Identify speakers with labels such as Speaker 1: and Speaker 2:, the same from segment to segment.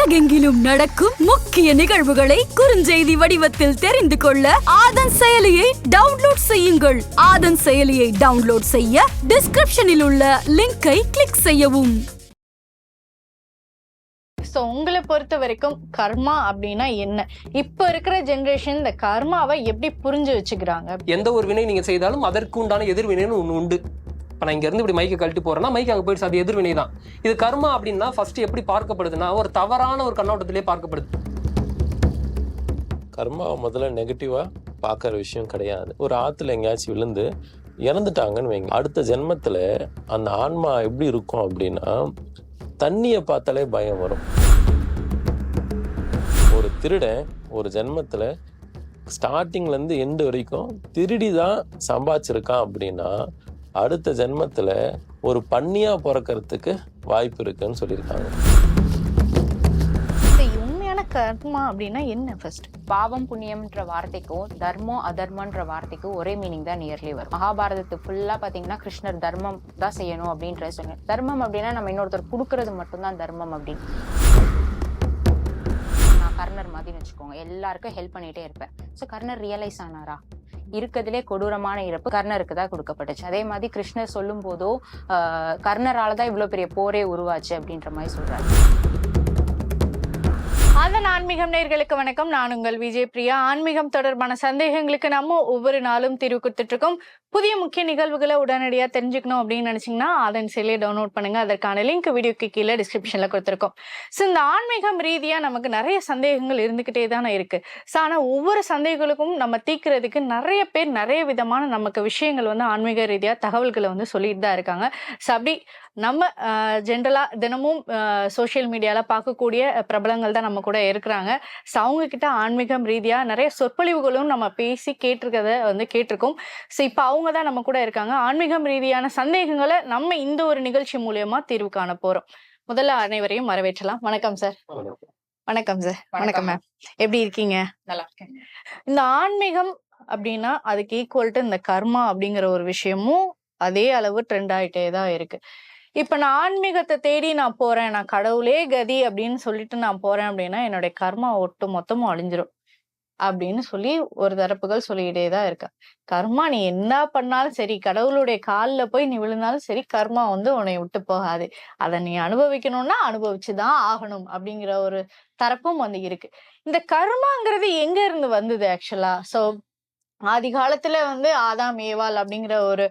Speaker 1: உலகெங்கிலும் நடக்கும் முக்கிய நிகழ்வுகளை குறுஞ்செய்தி வடிவத்தில் தெரிந்து கொள்ள ஆதன் செயலியை டவுன்லோட் செய்யுங்கள். ஆதன் செயலியை டவுன்லோட் செய்ய டிஸ்கிரிப்ஷனில் உள்ள லிங்கை கிளிக் செய்யவும்.
Speaker 2: ஸோ உங்களை பொறுத்த வரைக்கும் கர்மா அப்படின்னா என்ன? இப்போ இருக்கிற ஜென்ரேஷன் இந்த கர்மாவை எப்படி புரிஞ்சு வச்சுக்கிறாங்க?
Speaker 3: எந்த ஒரு வினை நீங்கள் செய்தாலும் அதற்கு உண்டான எதிர்வினைன்னு ஒன்று உண்டு. இப்போ நான் இங்கேருந்து இப்படி மைக்கை கழட்டி போகிறேன்னா மைக் அங்கே போயிடுச்சு. அது எதிர்வினை தான். இது கர்மா அப்படின்னா ஃபர்ஸ்ட் எப்படி பார்க்கப்படுதுன்னா ஒரு தவறான ஒரு கண்ணோட்டத்திலே பார்க்கப்படுது.
Speaker 4: கர்மாவை முதல்ல நெகட்டிவாக பார்க்குற விஷயம் கிடையாது. ஒரு ஆற்றுல எங்கேயாச்சும் விழுந்து இறந்துட்டாங்கன்னு வைங்க. அடுத்த ஜென்மத்தில் அந்த ஆன்மா எப்படி இருக்கும் அப்படின்னா தண்ணியை பார்த்தாலே பயம் வரும். ஒரு திருடன் ஒரு ஜென்மத்தில் ஸ்டார்டிங்லேருந்து எண்டு வரைக்கும் திருடி தான் சம்பாதிச்சிருக்கான் அப்படின்னா அடுத்த ஜென்மத்தில் ஒரு பன்னியாக பிறக்கறதுக்கு வாய்ப்பு இருக்குன்னு சொல்லியிருக்காங்க.
Speaker 2: கர்மா அப்படின்னா என்ன ஃபர்ஸ்ட்
Speaker 5: பாவம் புண்ணியம்ன்ற வார்த்தைக்கும் தர்மம் அதர்மன்ற வார்த்தைக்கும் ஒரே மீனிங் தான் நியர்லி வரும். மகாபாரதத்து ஃபுல்லா பாத்தீங்கன்னா கிருஷ்ணர் தர்மம் தான் செய்யணும் அப்படின்ற சொன்ன தர்மம் அப்படின்னா நம்ம இன்னொருத்தர் கொடுக்கறது மட்டும்தான் தர்மம் அப்படின்னு. நான் கர்ணர் மாதிரி வச்சுக்கோங்க. எல்லாருக்கும் ஹெல்ப் பண்ணிட்டே இருப்பேன். ஸோ கர்ணர் ரியலைஸ் ஆனாரா? இருக்கிறதுலே கொடூரமான இறப்பு கர்ணருக்கு தான் கொடுக்கப்பட்டுச்சு. அதே மாதிரி கிருஷ்ணர் சொல்லும் போதோ கர்ணரால தான் இவ்வளோ பெரிய போரே உருவாச்சு அப்படின்ற மாதிரி சொல்றாரு.
Speaker 2: அதன் ஆன்மீகம் நேர்களுக்கு வணக்கம். நான் உங்கள் விஜய் பிரியா. ஆன்மீகம் தொடர்பான சந்தேகங்களுக்கு நம்ம ஒவ்வொரு நாளும் தீர்வு கொடுத்துட்டு இருக்கோம் புதிய முக்கிய நிகழ்வுகளை உடனடியாக தெரிஞ்சுக்கணும் அப்படின்னு நினைச்சீங்கன்னா அதன் செயலியை டவுன்லோட் பண்ணுங்க. அதற்கான லிங்க் வீடியோக்கு கீழே டிஸ்கிரிப்ஷன்ல கொடுத்துருக்கோம். ஸோ இந்த ஆன்மீகம் ரீதியா நமக்கு நிறைய சந்தேகங்கள் இருந்துகிட்டே தானே இருக்கு. ஸோ ஆனால் ஒவ்வொரு சந்தேகங்களுக்கும் நம்ம தீர்க்கிறதுக்கு நிறைய பேர் நிறைய விதமான நமக்கு விஷயங்கள் வந்து ஆன்மீக ரீதியா தகவல்களை வந்து சொல்லிட்டு தான் இருக்காங்க. ஸோ அப்படி நம்ம ஜென்ரலாக தினமும் சோஷியல் மீடியாவில் பார்க்கக்கூடிய பிரபலங்கள் தான் நம்ம கூட இருக்கிறாங்க. ஸோ அவங்க கிட்ட ஆன்மீகம் ரீதியாக நிறைய சொற்பொழிவுகளும் நம்ம பேசி கேட்டிருக்கத வந்து கேட்டிருக்கோம். ஸோ இப்போ அவங்க தான் நம்ம கூட இருக்காங்க. ஆன்மீகம் ரீதியான சந்தேகங்களை நம்ம இந்த ஒரு நிகழ்ச்சி மூலியமா தீர்வு காண போறோம். முதல்ல அனைவரையும் வரவேற்றலாம். வணக்கம் சார் வணக்கம் சார் வணக்கம். மேம் எப்படி இருக்கீங்க?
Speaker 5: நல்லா இருக்கேன்.
Speaker 2: இந்த ஆன்மீகம் அப்படின்னா அதுக்கு ஈக்குவல் டு இந்த கர்மா அப்படிங்கிற ஒரு விஷயமும் அதே அளவு ட்ரெண்ட் ஆயிட்டே தான் இருக்கு. இப்ப நான் ஆன்மீகத்தை தேடி நான் போறேன் நான் கடவுளே கதி அப்படின்னு சொல்லிட்டு நான் போறேன் அப்படின்னா என்னுடைய கர்மா ஒட்டு மொத்தமும் அழிஞ்சிரும். அப்படின்னு சொல்லி ஒரு தரப்புகள் சொல்லிக்கிட்டே தான் இருக்கா. கர்மா நீ என்ன பண்ணாலும் சரி கடவுளுடைய காலில் போய் நீ விழுந்தாலும் சரி கர்மா வந்து உன்னை விட்டு போகாது. அதை நீ அனுபவிக்கணும்னா அனுபவிச்சுதான் ஆகணும் அப்படிங்கிற ஒரு தரப்பும் வந்து இருக்கு. இந்த கர்மாங்கிறது எங்க இருந்து வந்தது ஆக்சுவலா சோ ஆதி காலத்துல வந்து ஆதாம் ஏவாள் அப்படிங்கிற ஒரு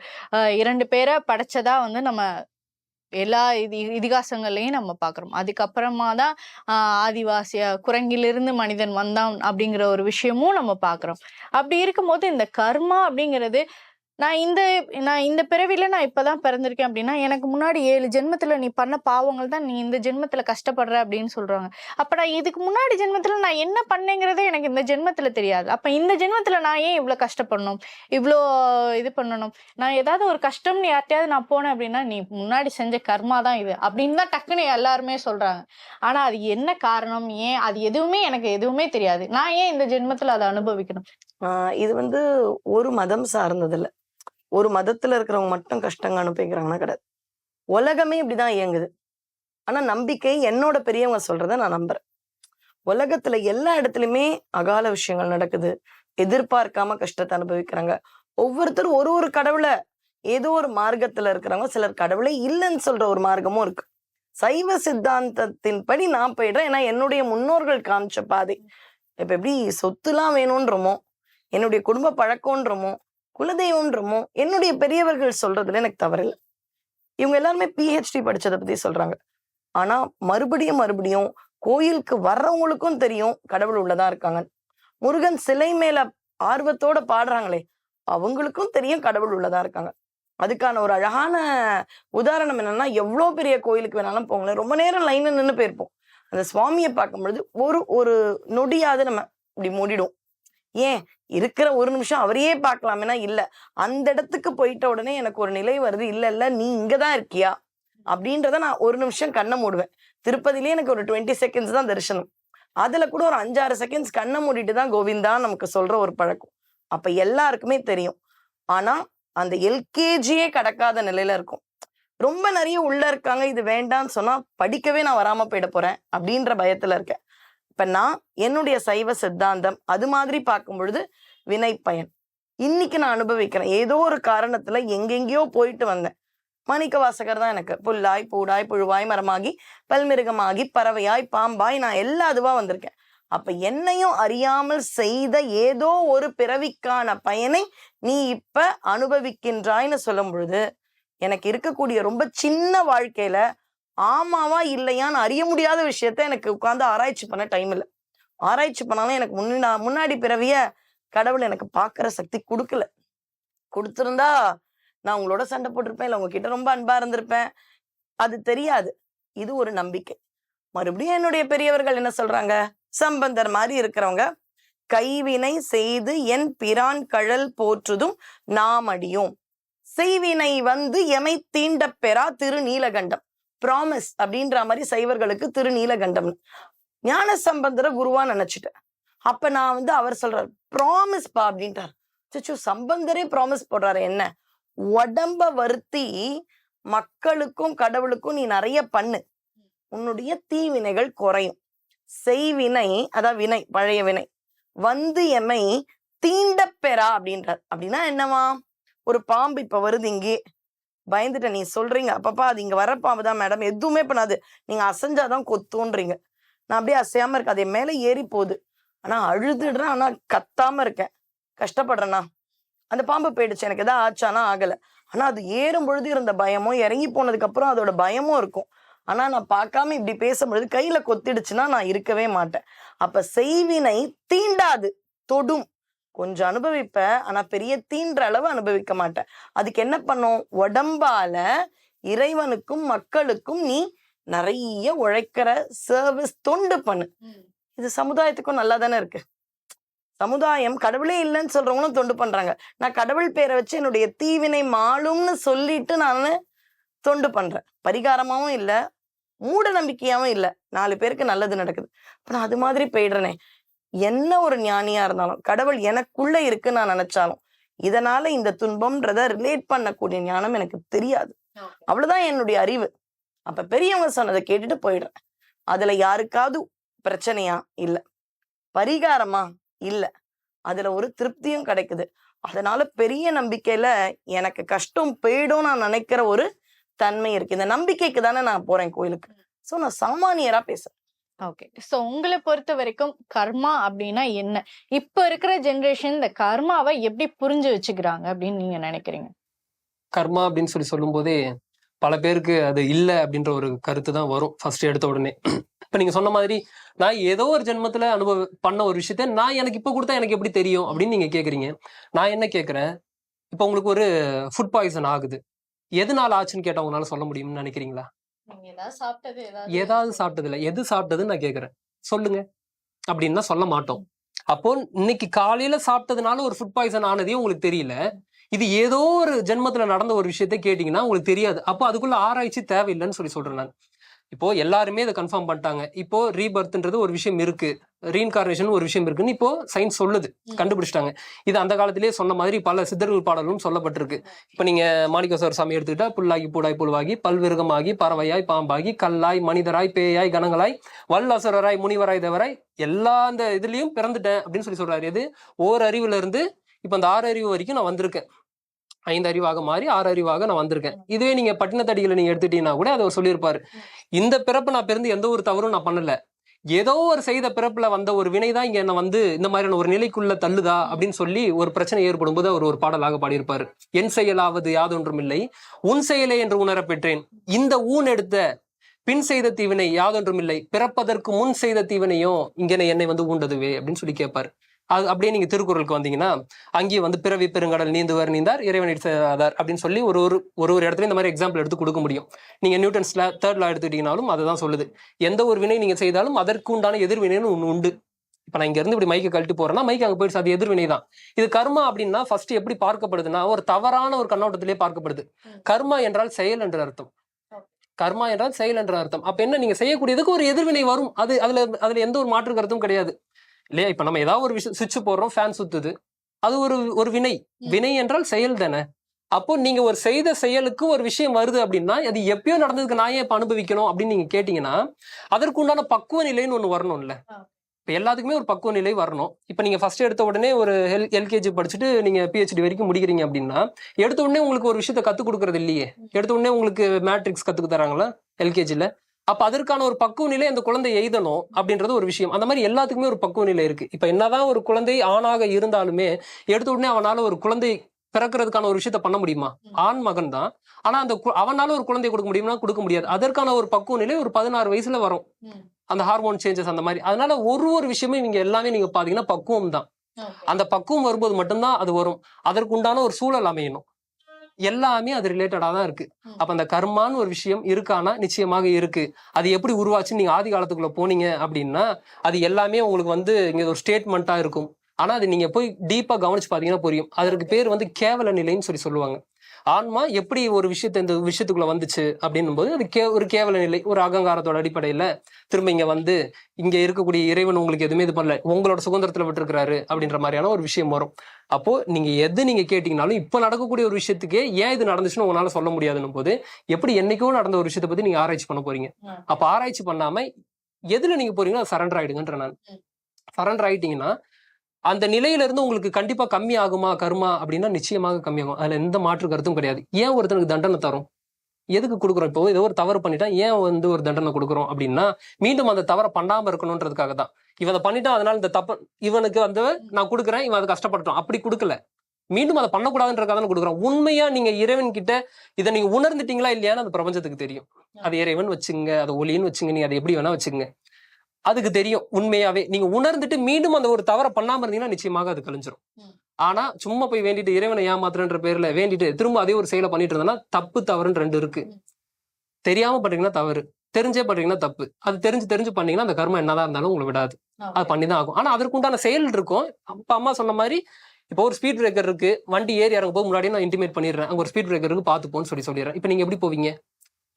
Speaker 2: இரண்டு பேரை படைச்சதா வந்து நம்ம எல்லா இது இதிகாசங்கள்லையும் நம்ம பார்க்குறோம் அதுக்கப்புறமா தான் ஆஹ், ஆதிவாசிய குரங்கிலிருந்து மனிதன் வந்தான் அப்படிங்கிற ஒரு விஷயமும் நம்ம பார்க்குறோம் அப்படி இருக்கும்போது இந்த கர்மா அப்படிங்கிறது நான் இந்த நான் இந்த பிறவியில் நான் இப்போ தான் பிறந்திருக்கேன் அப்படின்னா எனக்கு முன்னாடி ஏழு ஜென்மத்தில் நீ பண்ண பாவங்கள் தான் நீ இந்த ஜென்மத்தில் கஷ்டப்படுற அப்படின்னு சொல்கிறாங்க அப்போ நான் இதுக்கு முன்னாடி ஜென்மத்தில் நான் என்ன பண்ணேங்கிறதே எனக்கு இந்த ஜென்மத்தில் தெரியாது. அப்போ இந்த ஜென்மத்தில் நான் ஏன் இவ்வளோ கஷ்டப்படணும்? இவ்வளோ இது பண்ணணும்? நான் ஏதாவது ஒரு கஷ்டம்னு யார்ட்டையாவது நான் போனேன் அப்படின்னா நீ முன்னாடி செஞ்ச கர்மா தான் இது அப்படின்னு தான் டக்குன்னு எல்லாருமே சொல்கிறாங்க ஆனால் அது என்ன காரணம்? ஏன்? அது எதுவுமே எனக்கு எதுவுமே தெரியாது. நான் ஏன் இந்த ஜென்மத்தில் அதை அனுபவிக்கணும்?
Speaker 6: இது வந்து ஒரு மதம் சார்ந்தது ஒரு மதத்துல இருக்கிறவங்க மட்டும் கஷ்டங்க அனுப்பிக்கிறாங்கன்னா கிடையாது. உலகமே இப்படிதான் இயங்குது. ஆனா நம்பிக்கை என்னோட பெரியவங்க சொல்றத நான் நம்புறேன். உலகத்துல எல்லா இடத்துலையுமே அகால விஷயங்கள் நடக்குது. எதிர்பார்க்காம கஷ்டத்தை அனுபவிக்கிறாங்க. ஒவ்வொருத்தரும் ஒரு ஒரு கடவுளை ஏதோ ஒரு மார்க்கத்துல இருக்கிறவங்க சிலர் கடவுளே இல்லைன்னு சொல்ற ஒரு மார்க்கமும் இருக்கு. சைவ சித்தாந்தத்தின் படி நான் போயிடுறேன். ஏன்னா என்னுடைய முன்னோர்கள் காமிச்ச பாதை. இப்ப எப்படி சொத்துலாம் வேணும்ன்றமோ என்னுடைய குடும்ப பழக்கம்ன்றமோ குலதெய்வம்ன்றமோ என்னுடைய பெரியவர்கள் சொல்றதுல எனக்கு தவறில்லை. இவங்க எல்லாருமே பிஹெச்டி படிச்சதை பத்தி சொல்றாங்க. ஆனா மறுபடியும் மறுபடியும் கோயிலுக்கு வர்றவங்களுக்கும் தெரியும் கடவுள் உள்ளதா இருக்காங்க முருகன் சிலை மேல ஆர்வத்தோட பாடுறாங்களே அவங்களுக்கும் தெரியும் கடவுள் உள்ளதா இருக்காங்க. அதுக்கான ஒரு அழகான உதாரணம் என்னன்னா எவ்வளவு பெரிய கோயிலுக்கு வேணாலும் போங்களேன். ரொம்ப நேரம் லைன்ல நின்று போயிருப்போம். அந்த சுவாமியை பார்க்கும் பொழுது ஒரு ஒரு நொடியாவது நம்ம இப்படி மூடிடும் ஏன்? இருக்கிற ஒரு நிமிஷம் அவரையே பார்க்கலாமேனா இல்லை. அந்த இடத்துக்கு போயிட்ட உடனே எனக்கு ஒரு நிலை வருது. இல்லை இல்லை நீ இங்கே தான் இருக்கியா? அப்படின்றத நான் ஒரு நிமிஷம் கண்ணை மூடுவேன். திருப்பதியிலே எனக்கு ஒரு டுவெண்ட்டி செகண்ட்ஸ் தான் தரிசனம். அதில் கூட ஒரு அஞ்சாறு செகண்ட்ஸ் கண்ணை மூடிட்டு தான் கோவிந்தா நமக்கு சொல்கிற ஒரு பழக்கம். அப்போ எல்லாருக்குமே தெரியும். ஆனால் அந்த எல்கேஜியே கடக்காத நிலையில இருக்கும். ரொம்ப நிறைய உள்ள இருக்காங்க. இது வேண்டாம்னு சொன்னா படிக்கவே நான் வராம போயிட போறேன் அப்படின்ற பயத்துல இருக்கேன். இப்போ நான் என்னுடைய சைவ சித்தாந்தம் அது மாதிரி பார்க்கும் பொழுது வினை பயன் இன்னைக்கு நான் அனுபவிக்கிறேன். ஏதோ ஒரு காரணத்துல எங்கெங்கேயோ போயிட்டு வந்தேன். மாணிக்க வாசகர் தான் எனக்கு. புல்லாய் பூடாய் புழுவாய் மரமாகி பல்மிருகமாகி பறவையாய் பாம்பாய் நான் எல்லா அதுவா வந்திருக்கேன். அப்ப என்னையும் அறியாமல் செய்த ஏதோ ஒரு பிறவிக்கான பயனை நீ இப்ப அனுபவிக்கின்றாய்னு சொல்லும் பொழுது எனக்கு இருக்கக்கூடிய ரொம்ப சின்ன வாழ்க்கையில ஆமாவா இல்லையான்னு அறிய முடியாத விஷயத்த எனக்கு உட்காந்து ஆராய்ச்சி பண்ண டைம் இல்லை. ஆராய்ச்சி பண்ணாலும் எனக்கு முன்னா முன்னாடி பிறவிய கடவுள் எனக்கு பார்க்குற சக்தி கொடுக்கல. கொடுத்துருந்தா நான் உங்களோட சண்டை போட்டிருப்பேன் இல்லை உங்ககிட்ட ரொம்ப அன்பா இருந்திருப்பேன். அது தெரியாது. இது ஒரு நம்பிக்கை. மறுபடியும் என்னுடைய பெரியவர்கள் என்ன சொல்றாங்க? சம்பந்தர் மாதிரி இருக்கிறவங்க கைவினை செய்து என் பிரான் கழல் போற்றுதும் நாம் அடியும். செய்வினை வந்து எமை தீண்ட பெறா திருநீலகண்டம். ப்ராமிஸ் அப்படின்ற மாதிரி சைவர்களுக்கு திருநீலகண்டம். ஞான சம்பந்தர குருவா நினைச்சிட்டேன். அப்ப நான் வந்து அவர் சொல்றாரு ப்ராமிஸ் பா அப்படின்ட்டார் சச்சு சம்பந்தரே ப்ராமிஸ் போடுறாரு என்ன? உடம்ப வருத்தி மக்களுக்கும் கடவுளுக்கும் நீ நிறைய பண்ணு. உன்னுடைய தீவினைகள் குறையும். செய்வினை அதான் வினை பழைய வினை. வந்து எமை தீண்ட பெறா அப்படின்றார். அப்படின்னா என்னவா? ஒரு பாம்பு இப்ப வருது இங்கே. பயந்துட்டேன். நீ சொல்றீங்க. அப்பப்பா அது இங்க வர பாம்பு தான் மேடம். எதுவுமே பண்ணாது. நீங்க அசைஞ்சாதான் கொத்துன்றீங்க. நான் அப்படியே அசையாம இருக்கேன். அது என் மேல ஏறி போகுது. ஆனா அழுதுடுறேன். ஆனா கத்தாம இருக்கேன். கஷ்டப்படுறேண்ணா. அந்த பாம்பு போயிடுச்சு. எனக்கு எதாவது ஆச்சானா ஆகல. ஆனா அது ஏறும் பொழுது இருந்த பயமும் இறங்கி போனதுக்கு அப்புறம் அதோட பயமும் இருக்கும். ஆனா நான் பார்க்காம இப்படி பேசும்பொழுது கையில கொத்திடுச்சுன்னா நான் இருக்கவே மாட்டேன். அப்ப செய்வினை தீண்டாது. தொடும். கொஞ்சம் அனுபவிப்ப ஆனா பெரிய தீன்ற அளவு அனுபவிக்க மாட்டேன். அதுக்கு என்ன பண்ணும்? உடம்பால இறைவனுக்கும் மக்களுக்கும் நீ நிறைய உழைக்கிற சர்வீஸ் தொண்டு பண்ணு. இது சமுதாயத்துக்கும் நல்லா தானே இருக்கு. சமுதாயம் கடவுளே இல்லைன்னு சொல்றவங்களும் தொண்டு பண்றாங்க. நான் கடவுள் பேரை வச்சு என்னுடைய தீவினை மாளும்னு சொல்லிட்டு நான் தொண்டு பண்றேன். பரிகாரமாவும் இல்ல மூட நம்பிக்கையாவும் இல்ல. நாலு பேருக்கு நல்லது நடக்குது. நான் அது மாதிரி போயிடுறேனே. என்ன ஒரு ஞானியா இருந்தாலும் கடவுள் எனக்குள்ள இருக்கு நான் நினைச்சாலும் இதனால இந்த துன்பம்ன்றத ரிலேட் பண்ணக்கூடிய ஞானம் எனக்கு தெரியாது. அவ்வளவுதான் என்னுடைய அறிவு. அப்ப பெரியவங்க சொன்னதை கேட்டுட்டு போயிடுறேன். அதுல யாருக்காவது பிரச்சனையா? இல்ல. பரிகாரமா? இல்ல. அதுல ஒரு திருப்தியும் கிடைக்குது. அதனால பெரிய நம்பிக்கையில எனக்கு கஷ்டம் போயிடும் நான் நினைக்கிற ஒரு தன்மை இருக்கு. இந்த நம்பிக்கைக்கு தானே நான் போறேன் கோயிலுக்கு. சோ நான் சாமானியரா பேசுறேன்.
Speaker 2: ஓகே ஸோ உங்களை பொறுத்த வரைக்கும் கர்மா அப்படின்னா என்ன? இப்போ இருக்கிற ஜென்ரேஷன் இந்த கர்மாவை எப்படி புரிஞ்சு வச்சுக்கிறாங்க அப்படின்னு நீங்க நினைக்கிறீங்க?
Speaker 3: கர்மா அப்படின்னு சொல்லி சொல்லும்போதே பல பேருக்கு அது இல்லை அப்படின்ற ஒரு கருத்து தான் வரும். ஃபர்ஸ்ட் எடுத்த உடனே. இப்போ நீங்க சொன்ன மாதிரி நான் ஏதோ ஒரு ஜென்மத்தில் அனுபவ பண்ண ஒரு விஷயத்த நான் எனக்கு இப்போ கொடுத்தா எனக்கு எப்படி தெரியும் அப்படின்னு நீங்க கேட்குறீங்க நான் என்ன கேட்குறேன் இப்போ உங்களுக்கு ஒரு ஃபுட் பாய்சன் ஆகுது. எதனால ஆச்சுன்னு கேட்டால் உங்களால் சொல்ல முடியும்னு நினைக்கிறீங்களா? ஏதாவது சாப்பிட்டது இல்ல எது சாப்பிட்டதுன்னு நான் கேக்குறேன் சொல்லுங்க. அப்படின்னா சொல்ல மாட்டோம். அப்போ இன்னைக்கு காலையில சாப்பிட்டதுனால ஒரு ஃபுட் பாய்சன் ஆனதே உங்களுக்கு தெரியல. இது ஏதோ ஒரு ஜென்மத்துல நடந்த ஒரு விஷயத்த கேட்டீங்கன்னா உங்களுக்கு தெரியாது. அப்போ அதுக்குள்ள ஆராய்ச்சி தேவையில்லைன்னு சொல்லி சொல்றேன் நான். இப்போ எல்லாருமே இதை கன்ஃபார்ம் பண்ணிட்டாங்க. இப்போ ரீபர்த்ன்றது ஒரு விஷயம் இருக்கு. ரீஇன்கார்னேஷன் ஒரு விஷயம் இருக்குன்னு இப்போ சயின்ஸ் சொல்லுது. கண்டுபிடிச்சிட்டாங்க. இது அந்த காலத்திலேயே சொன்ன மாதிரி பல சித்தர்கள் பாடலும் சொல்லப்பட்டிருக்கு. இப்போ நீங்க மாணிக்கேஸ்வரர் சாமி எடுத்துக்கிட்டா புல்லாகி பூடாய் புழுவாகி பல்விருகமாகி பறவையாய் பாம்பாகி கல்லாய் மனிதராய் பேயாய் கணங்களாய் வல்லசுரராய் முனிவராய் தேவராய் எல்லா அந்த இதுலயும் பிறந்துட்டேன் அப்படின்னு சொல்லி சொல்றாரு. இது ஓர் அறிவுல இருந்து இப்போ அந்த ஆறு அறிவு வரைக்கும் நான் வந்திருக்கேன். ஐந்து அறிவாக மாறி ஆறு அறிவாக நான் வந்திருக்கேன். இதுவே நீங்க பட்டினத்தடிகளை நீங்க எடுத்துட்டீங்கன்னா கூட அதை சொல்லியிருப்பாரு. இந்த பிறப்பு நான் பிறந்து எந்த ஒரு தவறும் நான் பண்ணல. ஏதோ ஒரு செய்த பிறப்புல வந்த ஒரு வினை தான் இங்க என்ன வந்து இந்த மாதிரியான ஒரு நிலைக்குள்ள தள்ளுதா அப்படின்னு சொல்லி ஒரு பிரச்சனை ஏற்படும் போது அவர் ஒரு பாடலாக பாடியிருப்பாரு. என் செயலாவது யாதொன்றும் இல்லை உன் செயலே என்று உணரப் பெற்றேன். இந்த ஊன் எடுத்த பின் செய்த தீவினை யாதொன்றும் இல்லை பிறப்பதற்கு முன் செய்த தீவினையோ இங்கன என்னை வந்து ஊண்டதுவே அப்படின்னு சொல்லி கேட்பாரு. அது அப்படியே நீங்க திருக்குறளுக்கு வந்தீங்கன்னா அங்கேயும் வந்து பிறவி பெருங்கடல் நீந்துவர் நீந்தார் இறைவன் இடித்தார் அப்படின்னு சொல்லி ஒரு ஒரு ஒரு ஒரு இடத்துல இந்த மாதிரி எக்ஸாம்பிள் எடுத்து கொடுக்க முடியும். நீங்க நியூட்டன்ஸ்ல தேர்ட் லா எடுத்துக்கிட்டீங்கனாலும் அதை தான் சொல்லுது. எந்த ஒரு வினை நீங்க செய்தாலும் அதற்கு உண்டான எதிர்வினைன்னு ஒன்று உண்டு. இப்ப நான் இங்க இருந்து இப்படி மைக்கை கழட்டி போறேன்னா மைக்கு அங்க போயிடுச்சு அது எதிர்வினை தான். இது கர்மா அப்படின்னா ஃபர்ஸ்ட் எப்படி பார்க்கப்படுதுன்னா ஒரு தவறான ஒரு கண்ணோட்டத்திலே பார்க்கப்படுது. கர்மா என்றால் செயல் என்று அர்த்தம். கர்மா என்றால் செயல் என்ற அர்த்தம். அப்ப என்ன நீங்க செய்யக்கூடியதுக்கு ஒரு எதிர்வினை வரும். அது அதுல அதுல எந்த ஒரு மாற்று கருத்தும் கிடையாது. இல்லையா? இப்ப நம்ம ஏதாவது ஒரு விஷயம் சுவிட்ச் போடுறோம் ஃபேன் சுத்துது. அது ஒரு ஒரு வினை. வினை என்றால் செயல் தானே. அப்போ நீங்க ஒரு செய்த செயலுக்கு ஒரு விஷயம் வருது அப்படின்னா அது எப்பயோ நடந்ததுக்கு நான் ஏன் இப்ப அனுபவிக்கணும் அப்படின்னு நீங்க கேட்டீங்கன்னா அதற்கு உண்டான பக்குவ நிலைன்னு ஒண்ணு வரணும்ல. இப்ப எல்லாத்துக்குமே ஒரு பக்குவ நிலை வரணும். இப்ப நீங்க ஃபர்ஸ்ட் எடுத்த உடனே ஒரு எல் எல்கேஜி படிச்சுட்டு நீங்க பிஹெச்டி வரைக்கும் முடிக்கிறீங்க அப்படின்னா எடுத்த உடனே உங்களுக்கு ஒரு விஷயத்த கத்துக் கொடுக்கறது இல்லையே. எடுத்த உடனே உங்களுக்கு மேட்ரிக்ஸ் கத்துக்கு தராங்களா? எல்கேஜில அப்ப அதற்கான ஒரு பக்குவ நிலை அந்த குழந்தை எய்தணும் அப்படின்றது ஒரு விஷயம். அந்த மாதிரி எல்லாத்துக்குமே ஒரு பக்குவ நிலை இருக்கு. இப்ப என்னதான் ஒரு குழந்தை ஆணாக இருந்தாலுமே எடுத்த உடனே அவனால ஒரு குழந்தை பிறக்கிறதுக்கான ஒரு விஷயத்த பண்ண முடியுமா? ஆண் மகன் தான். ஆனா அந்த அவனால ஒரு குழந்தை கொடுக்க முடியுமா கொடுக்க முடியாது. அதற்கான ஒரு பக்குவ நிலை ஒரு பதினாறு வயசுல வரும். அந்த ஹார்மோன் சேஞ்சஸ் அந்த மாதிரி. அதனால ஒரு ஒரு விஷயமும் நீங்க எல்லாமே நீங்க பாத்தீங்கன்னா பக்குவம் தான் அந்த பக்குவம் வரும்போது மட்டும்தான் அது வரும். அதற்கு உண்டான ஒரு சூழல் அமையணும். எல்லாமே அது ரிலேட்டடா தான் இருக்கு. அப்ப அந்த கர்மான்னு ஒரு விஷயம் இருக்கானா? நிச்சயமாக இருக்கு. அது எப்படி உருவாச்சுன்னு நீங்க ஆதி காலத்துக்குள்ள போனீங்க அப்படின்னா அது எல்லாமே உங்களுக்கு வந்து இங்க ஒரு ஸ்டேட்மெண்ட்டா இருக்கும். ஆனா அது நீங்க போய் டீப்பா கவனிச்சு பாத்தீங்கன்னா புரியும். அதற்கு பேர் வந்து கேவல நிலைன்னு சொல்லி சொல்லுவாங்க. ஆன்மா எப்படி ஒரு விஷயத்த இந்த விஷயத்துக்குள்ள வந்துச்சு அப்படின்னும் போது அது கே ஒரு கேவல நிலை ஒரு அகங்காரத்தோட அடிப்படையில திரும்ப இங்க வந்து இங்க இருக்கக்கூடிய இறைவன் உங்களுக்கு எதுவுமே இது பண்ணல உங்களோட சுதந்திரத்துல விட்டுருக்காரு அப்படின்ற மாதிரியான ஒரு விஷயம் வரும். அப்போ நீங்க எது நீங்க கேட்டீங்கனாலும் இப்ப நடக்கக்கூடிய ஒரு விஷயத்துக்கே ஏன் இது நடந்துச்சுன்னு உங்களால சொல்ல முடியாதுன்னும் போது எப்படி என்னைக்கோ நடந்த ஒரு விஷயத்தை பத்தி நீங்க ஆராய்ச்சி பண்ண போறீங்க. அப்ப ஆராய்ச்சி பண்ணாம எதுல நீங்க போறீங்களோ சரண்டர் ஆயிடுங்கன்ற நான். சரண்டர் ஆயிட்டீங்கன்னா அந்த நிலையில இருந்து உங்களுக்கு கண்டிப்பா கம்மி ஆகுமா கர்மா அப்படின்னா நிச்சயமாக கம்மியாகும். அதுல எந்த மாற்று கருத்தும் கிடையாது. ஏன் ஒருத்தனுக்கு தண்டனை தரும்? எதுக்கு கொடுக்குறோம்? இப்போ ஏதோ ஒரு தவறு பண்ணிட்டா ஏன் வந்து ஒரு தண்டனை கொடுக்குறோம் அப்படின்னா மீண்டும் அந்த தவறை பண்ணாம இருக்கணுன்றதுக்காக தான். இவன் அதை பண்ணிட்டான் அதனால இந்த தப்பு இவனுக்கு வந்து நான் கொடுக்குறேன் இவன் அதை கஷ்டப்பட்டுட்டான். அப்படி கொடுக்கல. மீண்டும் அதை பண்ணக்கூடாதுன்றதுக்காக தான் கொடுக்குறோம். உண்மையா நீங்க இறைவன் கிட்ட இதை நீங்க உணர்ந்துட்டீங்களா இல்லையான்னு அந்த பிரபஞ்சத்துக்கு தெரியும். அது இறைவன் வச்சுங்க அதை ஒளின்னு வச்சுங்க நீங்க அதை எப்படி வேணா வச்சுங்க. அதுக்கு தெரியும் உண்மையாவே. நீங்க உணர்ந்துட்டு மீண்டும் அந்த ஒரு தவறை பண்ணாம இருந்தீங்கன்னா நிச்சயமாக அது கழிஞ்சிரும். ஆனா சும்மா போய் வேண்டிட்டு இறைவனை ஏமாத்துறன்ற பேர்ல வேண்டிட்டு திரும்ப அதே ஒரு செயலை பண்ணிட்டு இருந்தோம்னா தப்பு தவறுன்னு ரெண்டு இருக்கு. தெரியாம பண்றீங்கன்னா தவறு. தெரிஞ்சே பண்றீங்கன்னா தப்பு. அது தெரிஞ்சு தெரிஞ்சு பண்ணீங்கன்னா அந்த கர்மம் என்னதான் இருந்தாலும் உங்களை விடாது. அது பண்ணிதான் ஆகும். ஆனா அதற்குண்டான செயல் இருக்கும். அப்ப அம்மா சொன்ன மாதிரி இப்போ ஒரு ஸ்பீட் பிரேக்கர் இருக்கு. வண்டி ஏறி இறங்க போது முன்னாடியே நான் இன்டிமேட் பண்ணிடுறேன். அங்க ஒரு ஸ்பீட் பிரேக்கர் இருக்கு. போன்னு சொல்லி சொல்லிடுறேன். இப்போ நீங்க எப்படி போவீங்க?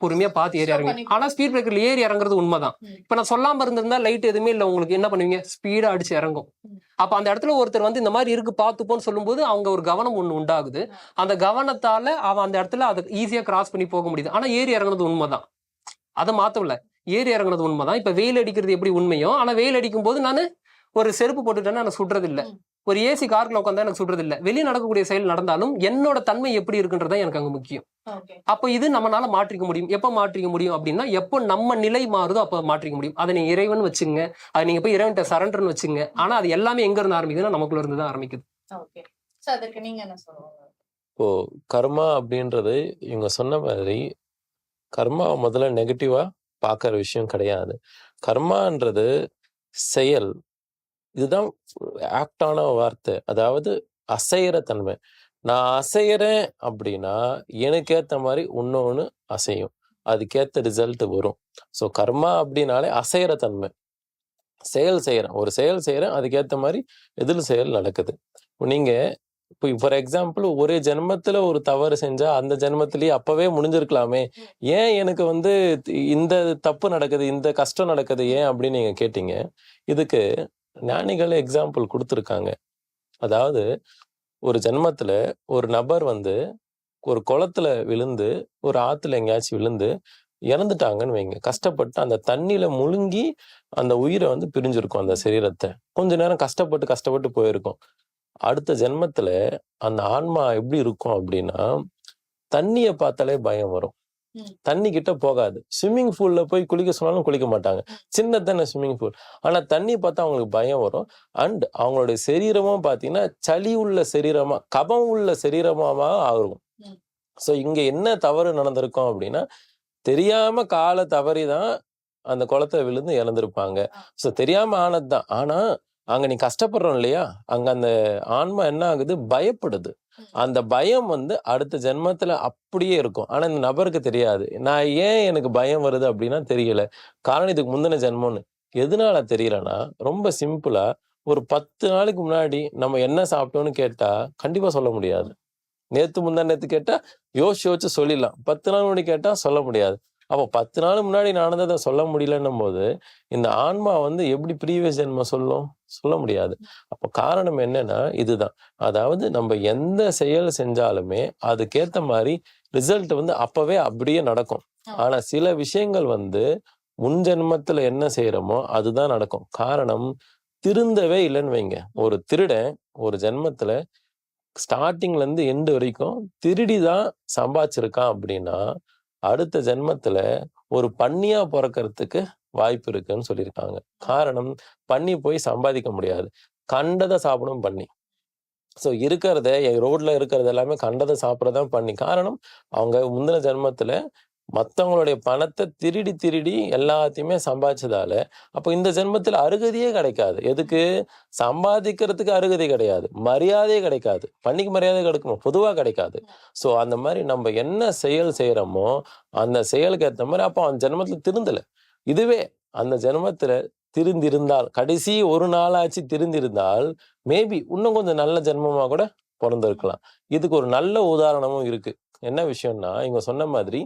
Speaker 3: பொறுமையா பார்த்து ஏறி
Speaker 2: Stop
Speaker 3: இறங்க
Speaker 2: பண்ணி
Speaker 3: ஆனா ஸ்பீட் பிரேக்கர்ல ஏறி இறங்குறது உண்மைதான். இப்ப நான் சொல்லாம இருந்திருந்தா லைட் எதுவுமே இல்ல உங்களுக்கு. என்ன பண்ணுவீங்க? ஸ்பீடா அடிச்சு இறங்கும். அப்ப அந்த இடத்துல ஒருத்தர் வந்து இந்த மாதிரி இருக்கு பார்த்துப்போன்னு சொல்லும்போது அவங்க ஒரு கவனம் ஒண்ணு உண்டாகுது. அந்த கவனத்தால அவன் அந்த இடத்துல அதை ஈஸியா கிராஸ் பண்ணி போக முடியுது. ஆனா ஏறி இறங்குறது உண்மைதான். அதை மாத்தவில்ல. ஏறி இறங்குறது உண்மைதான். இப்ப வெயில் அடிக்கிறது எப்படி உண்மையோ ஆனா வெயில் அடிக்கும் போது நான் ஒரு செருப்பு போட்டுட்டேன்னா எனக்கு சுடுறது இல்ல. ஒரு ஏசி கார்ல உட்காந்தா எனக்கு சுடுறது இல்ல வெளியே நடக்கக்கூடிய செயல் நடந்தாலும் என்னோட தன்மை எப்படி இருக்குன்றதா எனக்கு அங்க முக்கியம். அப்போ இது நம்மனால மாற்றிக்க முடியும். எப்ப மாற்றிக்க முடியும் அப்படின்னா எப்போ நம்ம நிலை மாறுதோ அப்போ மாற்றிக்க முடியும். அதை நீங்க இறைவன் வச்சுங்க. அதை நீங்க போய் இறைவன்கிட்ட சரண்டர்னு வச்சுங்க. ஆனா அது எல்லாமே எங்க இருந்து ஆரம்பிக்குதுன்னா நமக்குள்ள இருந்து தான் ஆரம்பிக்குது
Speaker 2: ஓகே அதுக்கு நீங்க என்ன சொல்லுவாங்க?
Speaker 4: இப்போ கர்மா அப்படின்றது இவங்க சொன்ன மாதிரி கர்மா முதல்ல நெகட்டிவா பார்க்குற விஷயம் கிடையாது. கர்மான்றது செயல். இதுதான் ஆக்டான வார்த்தை. அதாவது அசைகிற தன்மை. நான் அசைகிறேன் அப்படின்னா எனக்கு ஏற்ற மாதிரி இன்னொன்று அசையும். அதுக்கேத்த ரிசல்ட் வரும். ஸோ கர்மா அப்படின்னாலே அசைகிற தன்மை. செயல் செய்கிறேன் ஒரு செயல் செய்கிறேன் அதுக்கேற்ற மாதிரி எதில் செயல் நடக்குது. இப்போ நீங்கள் இப்போ ஃபார் எக்ஸாம்பிள் ஒரே ஜென்மத்தில் ஒரு தவறு செஞ்சால் அந்த ஜென்மத்திலேயே அப்போவே முடிஞ்சிருக்கலாமே. ஏன் எனக்கு வந்து இந்த தப்பு நடக்குது இந்த கஷ்டம் நடக்குது ஏன் அப்படின்னு நீங்கள் கேட்டீங்க. இதுக்கு ஞானிகள் எக்ஸாம்பிள் கொடுத்துருக்காங்க. அதாவது ஒரு ஜென்மத்தில் ஒரு நபர் வந்து ஒரு குளத்துல விழுந்து ஒரு ஆற்றுல எங்கேயாச்சும் விழுந்து இறந்துட்டாங்கன்னு வைங்க. கஷ்டப்பட்டு அந்த தண்ணியில முழுங்கி அந்த உயிரை வந்து பிரிஞ்சிருக்கும் அந்த சரீரத்தை. கொஞ்ச நேரம் கஷ்டப்பட்டு கஷ்டப்பட்டு போயிருக்கும். அடுத்த ஜென்மத்துல அந்த ஆன்மா எப்படி இருக்கும் அப்படின்னா தண்ணியை பார்த்தாலே பயம் வரும். தண்ணி கிட்ட போகாது. ஸ்விம்மிங் பூல்ல போய் குளிக்க சொன்னாலும் குளிக்க மாட்டாங்க. சின்ன தானே ஸ்விம்மிங் பூல். ஆனா தண்ணி பார்த்தா அவங்களுக்கு பயம் வரும். அண்ட் அவங்களுடைய சரீரமும் பாத்தீங்கன்னா சளி உள்ள சரீரமா கபம் உள்ள சரீரமாவா ஆகும். சோ இங்க என்ன தவறு நடந்திருக்கும் அப்படின்னா தெரியாம கால தவறிதான் அந்த குளத்துல விழுந்து இறந்திருப்பாங்க. சோ தெரியாம ஆனதுதான். ஆனா அங்க நீ கஷ்டப்படுறோம் இல்லையா? அங்க அந்த ஆன்மா என்ன ஆகுது? பயப்படுது. அந்த பயம் வந்து அடுத்த ஜென்மத்துல அப்படியே இருக்கும். ஆனா இந்த நபருக்கு தெரியாது. நான் ஏன் எனக்கு பயம் வருது அப்படின்னா தெரியல. காரணம் இதுக்கு முந்தின ஜென்மம்னு. எதனால தெரியலன்னா ரொம்ப சிம்பிளா ஒரு பத்து நாளைக்கு முன்னாடி நம்ம என்ன சாப்பிட்டோம்னு கேட்டா கண்டிப்பா சொல்ல முடியாது. நேத்து முந்தா நேத்து கேட்டா யோசிச்சு யோசிச்சு சொல்லிடலாம். பத்து நாள் முன்னாடி கேட்டா சொல்ல முடியாது. அப்போ பத்து நாள் முன்னாடி நடந்ததை சொல்ல முடியலன்னும் போது இந்த ஆன்மா வந்து எப்படி ப்ரீவியஸ் ஜென்மம் சொல்லும்? சொல்ல முடியாது. அப்போ காரணம் என்னன்னா இதுதான். அதாவது நம்ம எந்த செயல் செஞ்சாலுமே அதுக்கேத்த மாதிரி ரிசல்ட் வந்து அப்பவே அப்படியே நடக்கும். ஆனா சில விஷயங்கள் வந்து முன் ஜென்மத்துல என்ன செய்யறோமோ அதுதான் நடக்கும். காரணம் திருந்தவே இல்லைன்னு வைங்க. ஒரு திருடன் ஒரு ஜென்மத்துல ஸ்டார்டிங்ல இருந்து எண்டு வரைக்கும் திருடி தான் சம்பாதிச்சிருக்கான் அப்படின்னா அடுத்த ஜென்மத்துல ஒரு பன்னியா பிறக்கிறதுக்கு வாய்ப்பு இருக்குன்னு சொல்லியிருக்காங்க. காரணம் பண்ணி போய் சம்பாதிக்க முடியாது. கண்டதை சாப்பிடும் பண்ணி. ஸோ இருக்கிறத ரோட்ல இருக்கிறது எல்லாமே கண்டதை சாப்பிட்றதான் பண்ணி. காரணம் அவங்க முந்தின ஜென்மத்துல மத்தவங்களுடைய பணத்தை திருடி திருடி எல்லாத்தையுமே சம்பாதிச்சதால அப்போ இந்த ஜென்மத்துல அருகதியே கிடைக்காது. எதுக்கு? சம்பாதிக்கிறதுக்கு அருகதை கிடையாது. மரியாதையே கிடைக்காது. பண்ணிக்கு மரியாதை கிடைக்குமோ பொதுவாக கிடைக்காது. ஸோ அந்த மாதிரி நம்ம என்ன செயல் செய்யறோமோ அந்த செயலுக்கு ஏற்ற மாதிரி அப்போ அந்த ஜென்மத்துல திருந்தலை. இதுவே அந்த ஜென்மத்துல திருந்திருந்தால் கடைசி ஒரு நாளாச்சு திருந்திருந்தால் மேபி இன்னும் கொஞ்சம் நல்ல ஜென்மமா கூட பிறந்திருக்கலாம். இதுக்கு ஒரு நல்ல உதாரணமும் இருக்கு. என்ன விஷயம்னா இவங்க சொன்ன மாதிரி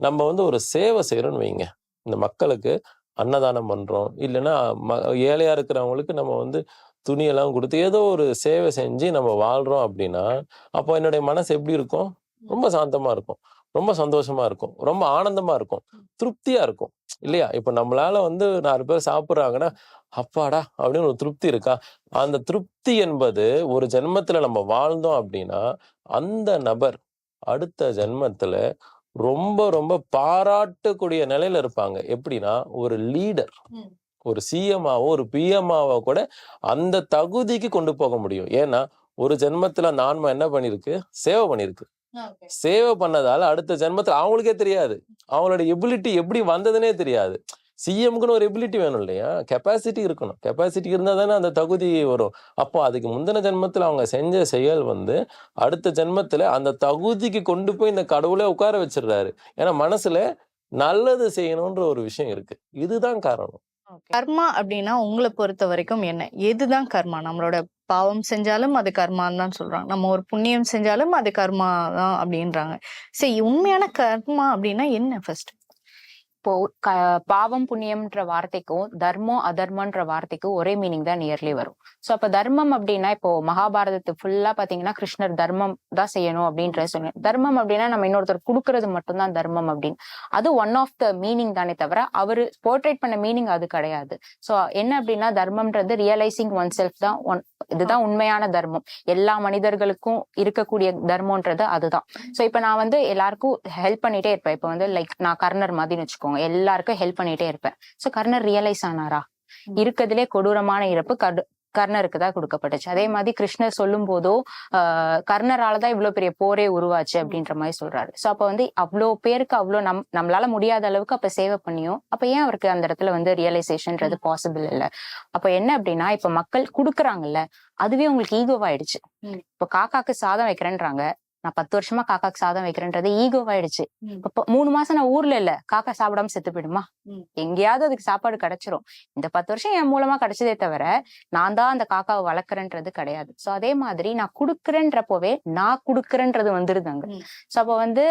Speaker 4: நம்ம வந்து ஒரு சேவை செய்யறோம்னு வைங்க. இந்த மக்களுக்கு அன்னதானம் பண்றோம். இல்லைன்னா ம- ஏழையா இருக்கிறவங்களுக்கு நம்ம வந்து துணியெல்லாம் கொடுத்து ஏதோ ஒரு சேவை செஞ்சு நம்ம வாழ்றோம் அப்படின்னா அப்போ என்னுடைய மனசு எப்படி இருக்கும்? ரொம்ப சாந்தமா இருக்கும். ரொம்ப சந்தோஷமா இருக்கும். ரொம்ப ஆனந்தமா இருக்கும். திருப்தியா இருக்கும். இல்லையா? இப்ப நம்மளால வந்து நாலு பேர் சாப்பிடுறாங்கன்னா அப்பாடா! அப்படின்னு ஒரு திருப்தி இருக்கா? அந்த திருப்தி என்பது ஒரு ஜென்மத்துல நம்ம வாழ்ந்தோம் அப்படின்னா அந்த நபர் அடுத்த ஜென்மத்துல ரொம்ப ரொம்ப பாராட்டக்கூடிய நிலையில இருப்பாங்க. எப்படின்னா ஒரு லீடர். ஒரு சிஎம்ஆவோ ஒரு பிஎம்ஆவோ கூட அந்த தகுதிக்கு கொண்டு போக முடியும். ஏன்னா ஒரு ஜென்மத்துல அந்த ஆன்மா என்ன பண்ணிருக்கு? சேவை பண்ணிருக்கு. சேவை பண்ணதால அடுத்த ஜென்மத்துல அவங்களுக்கே தெரியாது. அவங்களோட எபிலிட்டி எப்படி வந்ததுன்னே தெரியாது. சிஎம்க்குன்னு ஒரு எபிலிட்டி வேணும் இல்லையா? கெப்பாசிட்டி இருக்கணும். கெப்பாசிட்டி இருந்தா தானே அந்த தகுதி வரும். அப்போ அதுக்கு முந்தின ஜென்மத்துல அவங்க செஞ்ச செயல் வந்து அடுத்த ஜென்மத்துல அந்த தகுதிக்கு கொண்டு போய் இந்த கடவுளே உட்கார வச்சிடுறாரு. ஏன்னா மனசுல நல்லது செய்யணும்ன்ற ஒரு விஷயம் இருக்கு. இதுதான் காரணம்.
Speaker 2: கர்மா அப்படின்னா உங்களை பொறுத்த வரைக்கும் என்ன? எதுதான் கர்மா? நம்மளோட பாவம் செஞ்சாலும் அது கர்மான்னு தான் சொல்றாங்க. நம்ம ஒரு புண்ணியம் செஞ்சாலும் அது கர்மா தான் அப்படின்றாங்க. சரி உண்மையான கர்மா அப்படின்னா என்ன ஃபர்ஸ்ட்
Speaker 5: இப்போ பாவம் புண்ணியம்ன்ற வார்த்தைக்கும் தர்மம் அதர்மன்ற வார்த்தைக்கும் ஒரே மீனிங் தான் நியர்லி வரும். சோ அப்ப தர்மம் அப்படின்னா இப்போ மகாபாரதத்து ஃபுல்லா பாத்தீங்கன்னா கிருஷ்ணர் தர்மம் தான் செய்யணும் அப்படின்ற சொன்னேன். தர்மம் அப்படின்னா நம்ம இன்னொருத்தர் கொடுக்கறது மட்டும்தான் தர்மம் அப்படின்னு. அது ஒன் ஆஃப் த மீனிங் தானே தவிர அவரு போர்ட்ரேட் பண்ண மீனிங் அது கிடையாது. சோ என்ன அப்படின்னா தர்மம்ன்றது ரியலைசிங் ஒன் செல்ஃப் தான் ஒன் இதுதான் உண்மையான தர்மம். எல்லா மனிதர்களுக்கும் இருக்கக்கூடிய தர்மம்ன்றது அதுதான். சோ இப்ப நான் வந்து எல்லாருக்கும் ஹெல்ப் பண்ணிட்டே இருப்பேன். இப்ப வந்து லைக் நான் கர்ணர் மாதிரி வச்சுக்கோங்க. எல்லாருக்கும் ஹெல்ப் பண்ணிட்டே இருப்பேன். சோ கர்ணர் ரியலைஸ் ஆனாரா? இருக்கறதுலே கொடூரமான இறப்பு கடு கர்ணருக்கு தான் கொடுக்கப்பட்டுச்சு. அதே மாதிரி கிருஷ்ணர் சொல்லும் போதோ ஆஹ் கர்ணராலதான் இவ்வளவு பெரிய போரே உருவாச்சு அப்படின்ற மாதிரி சொல்றாரு. சோ அப்ப வந்து அவ்வளோ பேருக்கு அவ்வளோ நம் நம்மளால முடியாத அளவுக்கு அப்ப சேவை பண்ணியும் அப்ப ஏன் அவருக்கு அந்த இடத்துல வந்து ரியலைசேஷன்ன்றது பாசிபிள் இல்ல? அப்ப என்ன அப்படின்னா இப்ப மக்கள் குடுக்குறாங்கல்ல அதுவே உங்களுக்கு ஈகோவாயிடுச்சு. இப்ப காக்காக்கு சாதம் வைக்கிறேன்றாங்க. நான் பத்து வருஷமா காக்காக்கு சாதம் வைக்கிறேன்றது ஈகோவாயிடுச்சு. இப்ப மூணு மாசம் நான் ஊர்ல இல்ல காக்கா சாப்பிடாம செத்து போயிடுமா. எங்கேயாவது அதுக்கு சாப்பாடு கிடைச்சிரும் இந்த பத்து வருஷம் என் மூலமா கிடைச்சதே தவிர நான் தான் அந்த காக்காவை வளர்க்குறேன்றது கிடையாது சோ அதே மாதிரி நான் குடுக்குறேன்றப்போவே நான் குடுக்குறேன்றது வந்துருதாங்க
Speaker 2: ம்.
Speaker 5: சோ அப்ப வந்து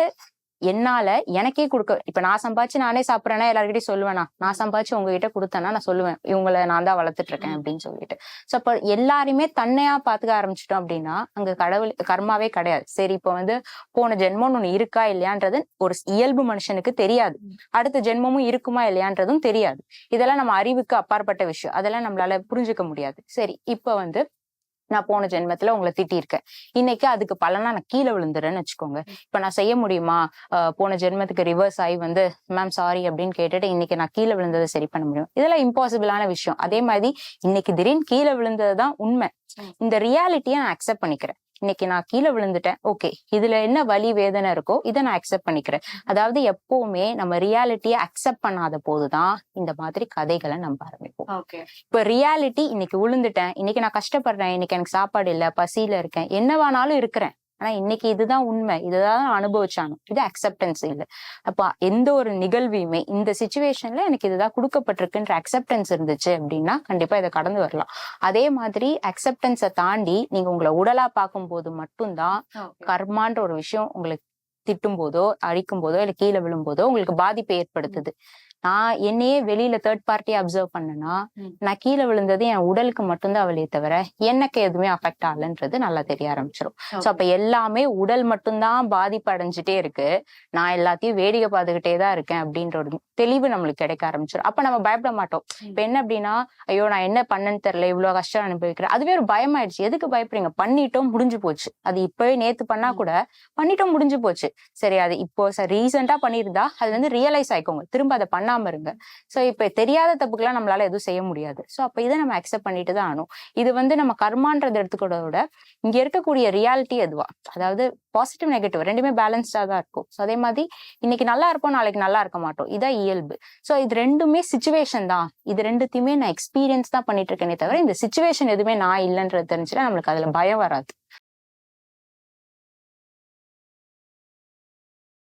Speaker 5: என்னால எனக்கே கொடுக்க இப்ப நான் சம்பாதிச்சு நானே சாப்பிட்றேன்னா எல்லார்கிட்டயும் சொல்லுவேனா நான் சம்பாதிச்சு உங்ககிட்ட கொடுத்தேன்னா நான் சொல்லுவேன் இவங்களை நான் தான் வளர்த்துட்டு இருக்கேன் அப்படின்னு சொல்லிட்டு. சோ அப்ப எல்லாருமே தன்னையா பாத்துக்க ஆரம்பிச்சிட்டோம் அப்படின்னா அங்க கடவுள் கர்மாவே கிடையாது. சரி இப்ப வந்து போன ஜென்மம்னு ஒண்ணு இருக்கா இல்லையான்றது ஒரு இயல்பு மனுஷனுக்கு தெரியாது. அடுத்த ஜென்மமும் இருக்குமா இல்லையான்றதும் தெரியாது. இதெல்லாம் நம்ம அறிவுக்கு அப்பாற்பட்ட விஷயம். அதெல்லாம் நம்மளால புரிஞ்சுக்க முடியாது. சரி இப்ப வந்து நான் போன ஜென்மத்துல உங்களை திட்டியிருக்கேன் இன்னைக்கு அதுக்கு பலனா நான் கீழே விழுந்துறேன்னு வச்சுக்கோங்க. இப்ப நான் செய்ய முடியுமா? போன ஜென்மத்துக்கு ரிவர்ஸ் ஆகி வந்து மேம் சாரி அப்படின்னு கேட்டுட்டு இன்னைக்கு நான் கீழே விழுந்ததை சரி பண்ண முடியும். இதெல்லாம் இம்பாசிபிளான விஷயம். அதே மாதிரி இன்னைக்கு திடீர்னு கீழே விழுந்ததுதான் உண்மை. இந்த ரியாலிட்டியை நான் அக்செப்ட் பண்ணிக்கிறேன். இன்னைக்கு நான் கீழே விழுந்துட்டேன். ஓகே இதுல என்ன வலி வேதனை இருக்கோ இதை நான் அக்செப்ட் பண்ணிக்கிறேன். அதாவது எப்பவுமே நம்ம ரியாலிட்டியை அக்செப்ட் பண்ணாத போதுதான் இந்த மாதிரி கதைகளை நம்ப ஆரம்பிப்போம்.
Speaker 2: ஓகே
Speaker 5: இப்ப ரியாலிட்டி இன்னைக்கு விழுந்துட்டேன் இன்னைக்கு நான் கஷ்டப்படுறேன் இன்னைக்கு எனக்கு சாப்பாடு இல்ல பசியில இருக்கேன் என்னவானாலும் இருக்கிறேன். ஆனா இன்னைக்கு இதுதான் உண்மை. இதுதான் நான் அனுபவிச்சானு? இது அக்செப்டன்ஸ் இல்ல. அப்ப எந்த ஒரு நிகழ்வையுமே இந்த சுச்சுவேஷன்ல எனக்கு இதுதான் கொடுக்கப்பட்டிருக்குன்ற அக்செப்டன்ஸ் இருந்துச்சு அப்படின்னா கண்டிப்பா இதை கடந்து வரலாம். அதே மாதிரி அக்செப்டன்ஸை தாண்டி நீங்க உங்களை உடலா பார்க்கும்போது மட்டும்தான் கர்மான்ற ஒரு விஷயம் உங்களுக்கு திட்டும் போதோ அடிக்கும் போதோ இல்ல கீழே விழும்போதோ உங்களுக்கு பாதிப்பை ஏற்படுத்துது. நான் என்னையே வெளியில தேர்ட் பார்ட்டி அப்சர்வ் பண்ணேன்னா
Speaker 2: ம்.
Speaker 5: நான் கீழே விழுந்தது என் உடலுக்கு மட்டும்தான் அவளையே தவிர எனக்கு எதுவுமே அஃபெக்ட் ஆகலன்றது நல்லா தெரிய ஆரம்பிச்சிடும் சோ அப்ப எல்லாமே உடல் மட்டும்தான் பாதிப்பு அடைஞ்சிட்டே இருக்கு. நான் எல்லாத்தையும் வேடிக்கை பார்த்துக்கிட்டே தான் இருக்கேன் அப்படின்ற ஒரு தெளிவு நம்மளுக்கு கிடைக்க ஆரம்பிச்சிடும் அப்ப நம்ம பயப்பட மாட்டோம். இப்ப என்ன அப்படின்னா ஐயோ நான் என்ன பண்ணேன்னு தெரியல இவ்வளவு கஷ்டம் அனுபவிக்கிறேன். அதுவே ஒரு பயமாயிடுச்சு. எதுக்கு பயப்படுறீங்க? பண்ணிட்டோம் முடிஞ்சு போச்சு. அது இப்பவே நேத்து பண்ணா கூட பண்ணிட்டோம் முடிஞ்சு போச்சு. சரி அது இப்போ ரீசெண்டா பண்ணியிருந்தா அது வந்து ரியலைஸ் ஆயிக்கோங்க. திரும்ப அதை பண்ணாம இருங்க. சோ இப்ப தெரியாத தப்புக்கெல்லாம் நம்மளால எதுவும் செய்ய முடியாது. சோ அப்ப இதை நம்ம அக்செப்ட் பண்ணிட்டு தான் ஆகணும். இது வந்து நம்ம கர்மான்றது எடுத்துக்கிறத விட இங்க இருக்கக்கூடிய ரியாலிட்டி அதுவா அதாவது பாசிட்டிவ் நெகட்டிவ் ரெண்டுமே பேலன்ஸ்டா தான் இருக்கும். ஸோ அதே மாதிரி இன்னைக்கு நல்லா இருப்போம் நாளைக்கு நல்லா இருக்க மாட்டோம். இதான் இயல்பு. ஸோ இது ரெண்டுமே சுச்சுவேஷன் தான். இது ரெண்டுத்தையுமே நான் எக்ஸ்பீரியன்ஸ் தான் பண்ணிட்டு இருக்கேனே தவிர இந்த சுச்சுவேஷன் எதுவுமே நான் இல்லைன்றது தெரிஞ்சுன்னா நம்மளுக்கு அதுல பயம் வராது.